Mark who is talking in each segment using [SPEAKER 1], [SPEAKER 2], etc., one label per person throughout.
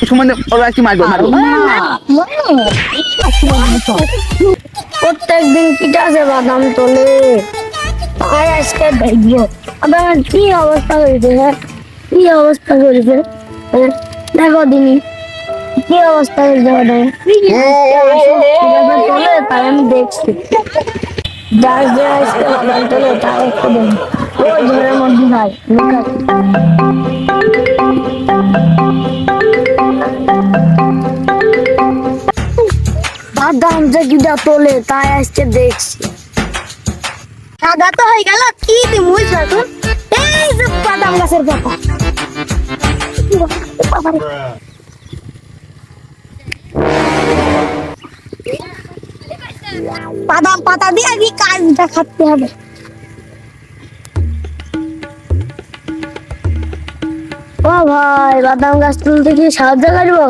[SPEAKER 1] সমান ওরা কি মারবো মারবো।
[SPEAKER 2] প্রত্যেক দিন কিটা আছে বাদাম তোলে? আর আজকে দেখব। আবার কি অবস্থা হয়েছে হ্যাঁ? কি অবস্থা করেছে হ্যাঁ? দেখো দিনি কি অবস্থা হয়েছে বাদাম তোলে তাই আমি দেখছি। যার যে আজকে বাদাম তোলে তার একটু ওই ঘরের মধ্যে ভাই বাদাম যে কিটা তোলে, তাই দেখছি। তো হয়ে গেল, কি এই যে বাদাম গাছের পাতা। বাদাম পাতা দিয়ে আগে কাজটা খাটতে হবে। ও ভাই, বাদাম গাছ তুলতে কি সাহায্য করব?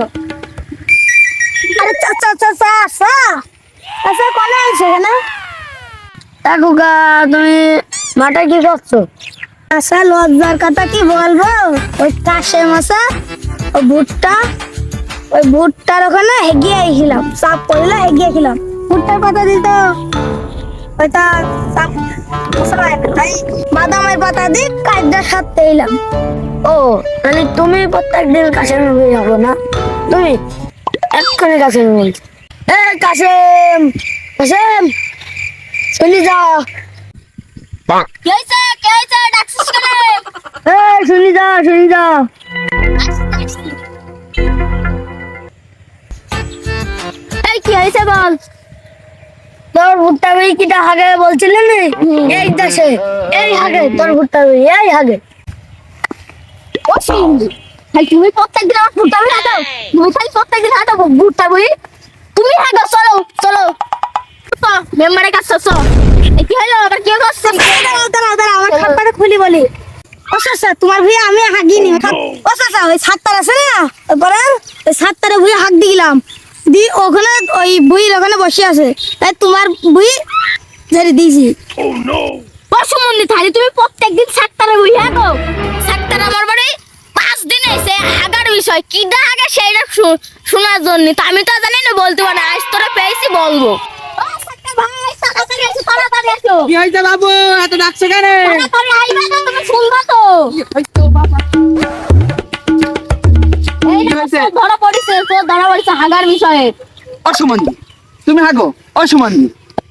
[SPEAKER 2] আরে চাচা চাচা আসা আচ্ছা কোনে তুমি মাঠে কি করছ? আচ্ছা লজ্জার কথা কি বলব? ওই কাশে ওই ভুট্টা ওই ভুট্টার ওখানে হেগিয়ে পড়লে হেগিয়ে ভুট্টার দিত ওইটা বাদামের পাতা দিয়ে কাজটা সারতে এলাম। ও মানে তুমি প্রত্যেক দিন কাশেম যাব না? তুমি এক্ষুনি কাশেম বলছো এ কাশেম! কাশেম! শুনি যাও
[SPEAKER 3] কে হইছে? ডাকছিস কেন?
[SPEAKER 2] এ শুনি যাও শুনি যাও এই কি হয়েছে বল? তোর ভুট্টা বই কিটা হাগে বলছিলি নি? এই দেশে এই হাগে তোর ভুট্টা এই হাগে।
[SPEAKER 3] ও ভাই তুমি প্রত্যেকদিন আমার ভুট্টা বই হাঁটাও। তুমি খালি প্রত্যেকদিন হাঁটাবো ভুট্টা বই তুমি হাঁটো চলো চলো। মেম্বারের কাছে এ কি হলো? আবার কি করছিস
[SPEAKER 2] দাঁড়াও দাঁড়াও দাঁড়াও আমার খাপাটা খুলি বলি। ও চাচা তোমার ভুঁয়ে আমি হাগিনি। ও চাচা ওই সাতটার আছে না? তারপরে ওই সাতটারে ভুঁয়ে হাক দিলাম। দি ওখানে ওই বুইর ওখানে বসে আছে। তাই তোমার বুই ঝেড়ে দিয়েছি।
[SPEAKER 3] পরশু মন্দির থালি তুমি প্রত্যেকদিন সাতটারে বই হাঁটো। সাতটার আমার বাড়ি পাঁচ দিন এসে হাগার বিষয় কি সেইটা শু- শোনার জন্য? আমি তো জানি না বলতে পারি আজ তোরা পেয়েছি বলব।
[SPEAKER 1] কি হয়েছে বাবু এত ডাকছে কেন?
[SPEAKER 3] তো তুমি শুনবা তো এই
[SPEAKER 1] কি
[SPEAKER 3] না
[SPEAKER 1] হয়েছে?
[SPEAKER 3] তোর ধরা পড়িছে তোর ধরা পড়িছে হাগার বিষয়ে
[SPEAKER 1] তুমি হাগো অসুমন্দি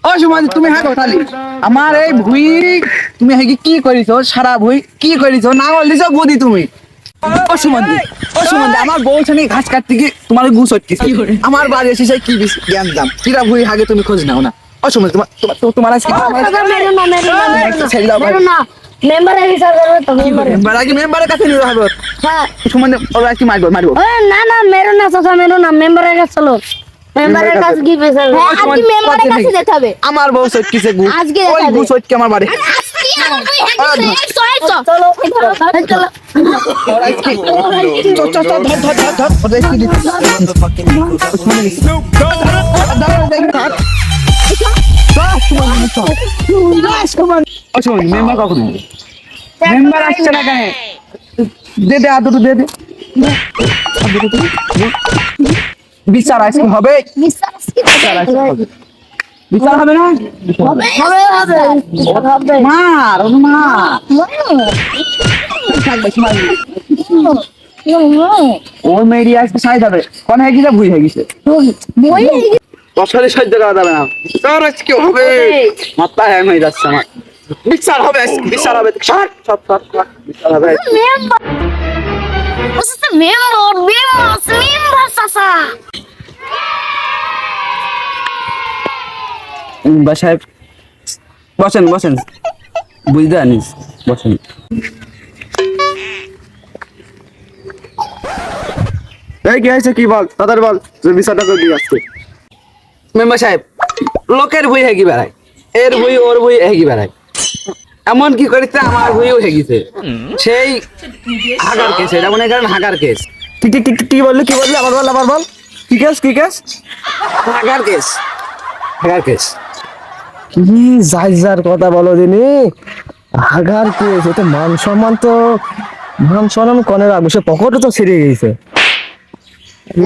[SPEAKER 1] অসুমন্দি তুমি হাগো তাহলে। আমার এই ভুই তুমি হেগি কি করিছো? সারা ভুই কি করিছো? না বলিছো গুদি তুমি। অসুমন্দি অসুমন্দি আমার বউ ছানি ঘাস কাটতে কি তোমার গুছ হটকিছে আমার বাড়ি এসে সেই কি জ্ঞান দাম। কিরা ভুই হাগে তুমি খোঁজ নাও না। অসুমন্দি তোমার তোমার তোমার আজকে
[SPEAKER 2] না মেরো না মেরো না
[SPEAKER 1] ছেড়ে দাও ভাই।
[SPEAKER 2] মেরো না। মেম্বারের হিসাব করবে তো মেম্বারের
[SPEAKER 1] মেম্বার আগে মেম্বারের কাছে নিয়ে হবে
[SPEAKER 2] হ্যাঁ।
[SPEAKER 1] সুমন্দি ওরা কি মারবো মারবো।
[SPEAKER 2] না না মেরো না চাচা মেরো না মেম্বারের কাছে চলো। মেম্বারের কাছে কি
[SPEAKER 3] হ্যাঁ আজকে মেম্বারের কাছে যেতে হবে।
[SPEAKER 1] আমার বউ সটকিছে গু।
[SPEAKER 3] আজকে
[SPEAKER 1] ওই। গু সটকে আমার বাড়ি। মেম্বার কখন মেম্বার আসছে না কেন? দে দে আর দে। বিচার আজকে হবে। বিচার আজকে হবে। বিচার হবে না?
[SPEAKER 2] হবে হবে। হবে
[SPEAKER 1] মার মার। মারবি না। আজকে সাইজ হবে কোন হয়ে গেছে ভুই হয়ে গেছে। বছরে সহ্য করা যাবে না। তোর আজকে হবে। মাথা হ্যাং হয়ে যাচ্ছে আমার। বিচার হবে বিচার হবে। সব সব সব বিচার হবে।
[SPEAKER 3] মেম্বার ওসে মেম্বার মেম্বার মেম্বার
[SPEAKER 1] বাসায় বসেন বসেন। বুঝতে আনিস বসেন। এই কি হয়েছে? কি বল? তাদের বল। বিচারটা করে দিয়ে আসছে মেম্বার সাহেব লোকের বই হেগি বেড়ায়। এর বই ওর বই হেগি বেড়ায়। এমন কি করিতে আমার বইও হেগিছে সেই হাগার কেস এটা মনে করেন হাগার কেস। কি কি- কি বললি? কি বললি? আবার বল আবার বল। কি কেস কি কেস? হাগার কেস। হাগার কেস।
[SPEAKER 4] কি যার কথা বলো দিনি? হাগার কেস এটা মান সম্মান তো, মান সম্মান কনে রাখব? সে পকেটে তো ছিঁড়ে গেছে।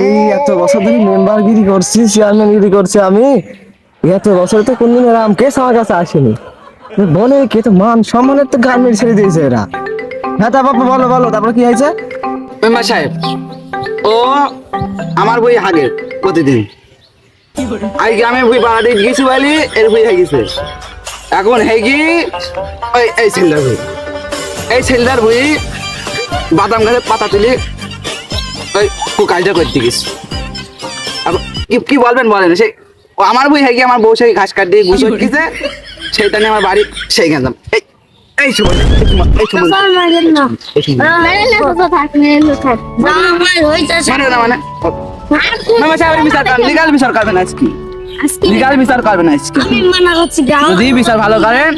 [SPEAKER 4] এই এত বছর ধরে মেম্বারগিরি করছি চেয়ারম্যানগিরি করছি আমি। এত বছর তো কোনদিন এরকম কেস আমার কাছে আসেনি। বলে কে? তো মান সম্মানের তো গার্মেন্ট ছেড়ে দিয়েছে এরা। হ্যাঁ তারপর বলো বলো, তারপর কি হয়েছে?
[SPEAKER 1] মেম্বার সাহেব, ও আমার বই হাগে প্রতিদিন। আমি বই বাড়াতে গেছি বলি এর বই হয়ে গেছে এখন হেগি ওই এই ছেলেটার বই এই ছেলেটার বই বাদাম গাছে পাতা তুলি ওই কাজটা করতে গেছি কি কি বলবেন বলেন ও আমার বই হেগি আমার বউ সেই ঘাস কাটিয়ে গুছো গেছে সেইটা নিয়ে আমার বাড়ি সেই গেলাম এই এই সময় এই সময় মানে সাহেব বিচার লিগাল বিচার করবেন আজকে। লিগাল বিচার করবেন আজকে।
[SPEAKER 2] আমি মানা করছি
[SPEAKER 1] যদি বিচার ভালো করেন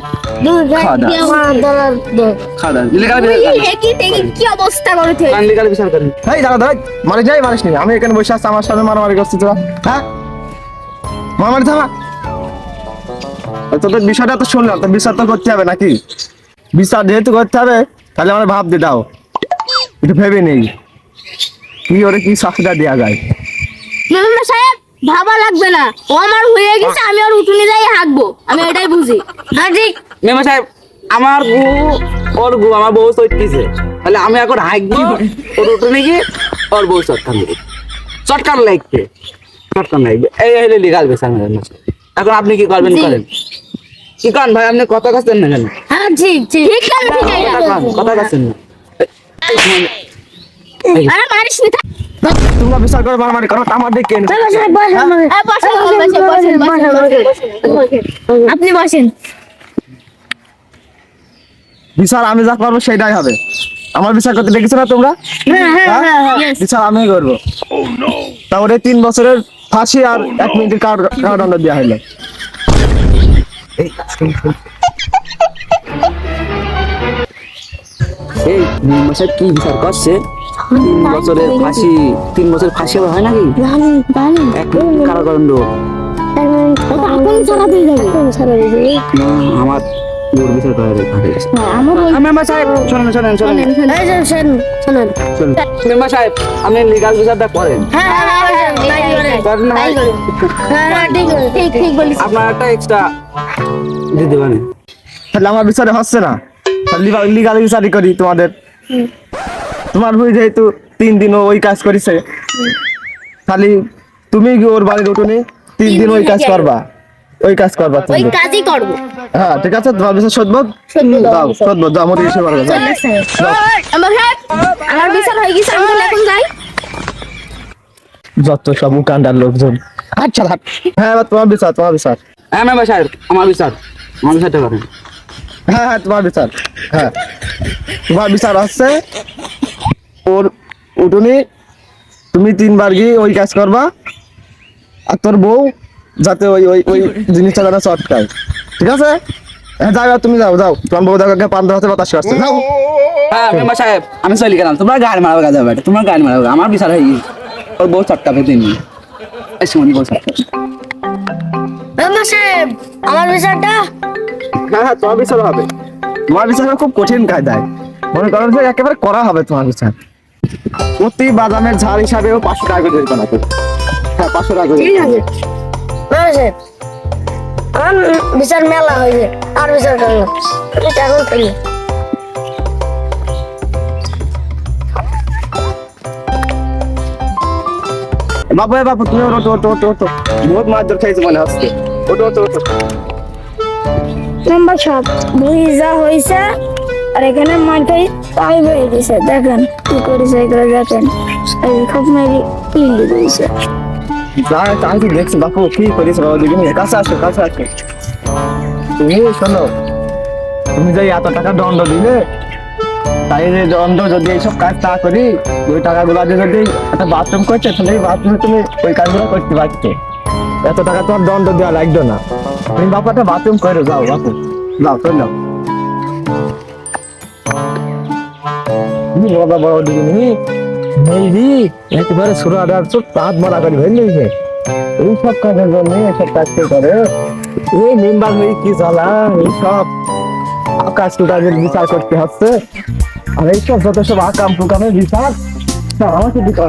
[SPEAKER 2] আমার
[SPEAKER 4] আমি এখানে বসে আছি সাথে মারামারি করছিস তোরা। হ্যাঁ? মারামারি থামা তোদের বিষয়টা তো শুনলাম তো বিচার তো করতে হবে নাকি? বিচার যেহেতু করতে হবে তাহলে আমার ভাব দিয়ে দাও। একটু ভেবে নেই। কি ওরে কি শাস্তিটা দেওয়া যায়।
[SPEAKER 3] সাহেব ভাবা লাগবে না। ও আমার হয়ে গেছে আমি আর উঠুনি যাই হাঁকবো আমি এটাই বুঝি।
[SPEAKER 2] ঠিক
[SPEAKER 1] সাহেব আমার গু ওর গু আমার বউ চটকিছে। তাহলে আমি এখন হাঁকবো ওর উঠে নাকি ওর বউ চটকান দেবে চটকান লাগবে চটকান লাগবে। এই হইলে লিগাল মেম্বার এখন আপনি কি করবেন করেন? কি করেন ভাই আপনি কথা কাছেন না কেন?
[SPEAKER 2] হ্যাঁ ঠিক ঠিক
[SPEAKER 3] ঠিক কেন
[SPEAKER 1] কথা কন, কাছেন না।
[SPEAKER 3] আরে মারিস নি
[SPEAKER 4] তোমরা বিচার করো মারামারি করো আমার দিকে।
[SPEAKER 3] আপনি বসেন
[SPEAKER 4] বিচার আমি যা করব সেটাই হবে আমার বিচার করতে দেখেছ না তোমরা
[SPEAKER 2] হ্যাঁ হ্যাঁ হ্যাঁ হ্যাঁ।
[SPEAKER 4] বিচার আমি করব তাহলে তিন বছরের ফাঁসি আর এক মিনিটের কার- কারাদণ্ড দেওয়া হলো
[SPEAKER 1] এই মাসে কি বিচার করছে বছরের ফাঁসি তিন বছর ফাঁসি আবার হয় নাকি? এক কারাদণ্ড।
[SPEAKER 2] এখন ছাড়া দিয়ে যাবে। ছাড়া দিয়ে যাবে।
[SPEAKER 1] না, আমার দূর বিচার করা গেছে। মেম্বার সাহেব শোনেন শোনেন শোনেন।
[SPEAKER 2] শোনেন
[SPEAKER 1] মেম্বার আপনি লিগাল বিচারটা করেন।
[SPEAKER 2] হ্যাঁ হ্যাঁ হ্যাঁ হ্যাঁ হ্যাঁ
[SPEAKER 1] আপনার একটা এক্সট্রা দিতে পারেন।
[SPEAKER 4] তাহলে আমার বিচারে হচ্ছে না। লিগাল বিচারই করি তোমাদের। তোমার ভুল যেহেতু তিন দিন ওই কাজ করেছে খালি তুমি কি ওর বাড়ির উঠোনে তিন দিন ওই কাজ করবা? ওই কাজ করবা
[SPEAKER 3] ওই কাজই করব।
[SPEAKER 4] হ্যাঁ ঠিক আছে তোমার বিচার সদবোধ? দাও সদবোধ দাও আমাদের এসে। পারবে
[SPEAKER 3] মেম্বার সাহেব আমার বিচার হয়ে গেছে আমি এখন যাই।
[SPEAKER 4] যত সব উকান্ডার লোকজন। আচ্ছা হাট হ্যাঁ এবার তোমার বিচার তোমার বিচার
[SPEAKER 1] হ্যাঁ মেম্বার সাহেব আমার বিচার আমার বিচারটা করেন
[SPEAKER 4] হ্যাঁ হ্যাঁ তোমার বিচার হ্যাঁ। তোমার বিচার হচ্ছে ওর উঠুনি তুমি তিনবার গিয়ে ওই কাজ করবা আর তোর বউ যাতে ওই ওই ওই জিনিসটা যেন চটকায় ঠিক আছে? হ্যাঁ যাও তুমি যাও যাও। তোমার বউ দেখো পান্তা হাতে বাতাস আসছে যাও।
[SPEAKER 1] হ্যাঁ মেম্বার সাহেব আমি চলে গেলাম। তোমরা গাড়ি মারাবে কাজ হবে তোমরা গাড়ি মারাবে আমার বিচার হয়ে গেছে ওর বউ চটকাবে তিনি এই সময় বউ চটকাবে
[SPEAKER 2] মেম্বার সাহেব আমার বিষয়টা
[SPEAKER 4] হ্যাঁ হ্যাঁ তোমার বিচার হবে। তোমার বিচার খুব কঠিন কায়দায়। মনে করো যে একেবারে করা হবে তোমার বিচার। প্রতি বাদামের ঝাড় হিসাবেও পাঁচশো টাকা করে দিতে হবে হ্যাঁ পাঁচশো টাকা করে
[SPEAKER 2] আমার বিচার মেলা হয়েছে। আর বিচার করব টাকা করি।
[SPEAKER 4] বাবু বাবু তুমি ওটো ওটো ওটো ওটো বহুত মারধর খাইছে মনে হচ্ছে ওটো ওটো ওটো
[SPEAKER 2] বই যা হয়েছে। আর এখানে মাঠে তাই বয়ে দিছে দেখেন কি করেছে এগুলো, দেখেন। খুব মেরি পিলি দিয়েছে।
[SPEAKER 4] তাই দেখছি, বাপু, কি করিস বাবা দিকে কাছে আসো কাছে আসো। তুমি শোনো, তুমি যে এত টাকা দণ্ড দিলে, তাই যে দণ্ড যদি এইসব কাজ না করি, ওই টাকাগুলো যদি একটা বাথরুম করছে তাহলে বাথরুমে তুমি ওই কাজগুলো করতে পারতে। এত টাকা তোমার দণ্ড দেওয়া লাগতো না। তুমি বাপু, একটা বাথরুম করো যাও, বাপু। যাও, চল। তুমি বাবা বড় নি মেরি করি ভেঙে গেছে এই সব কে এই মেম্বার হয়ে কি জ্বালা এইসব আকাশ টুকাজের বিচার করতে হচ্ছে আর এইসব যত সব আকাম বিচার আমাকে দিতে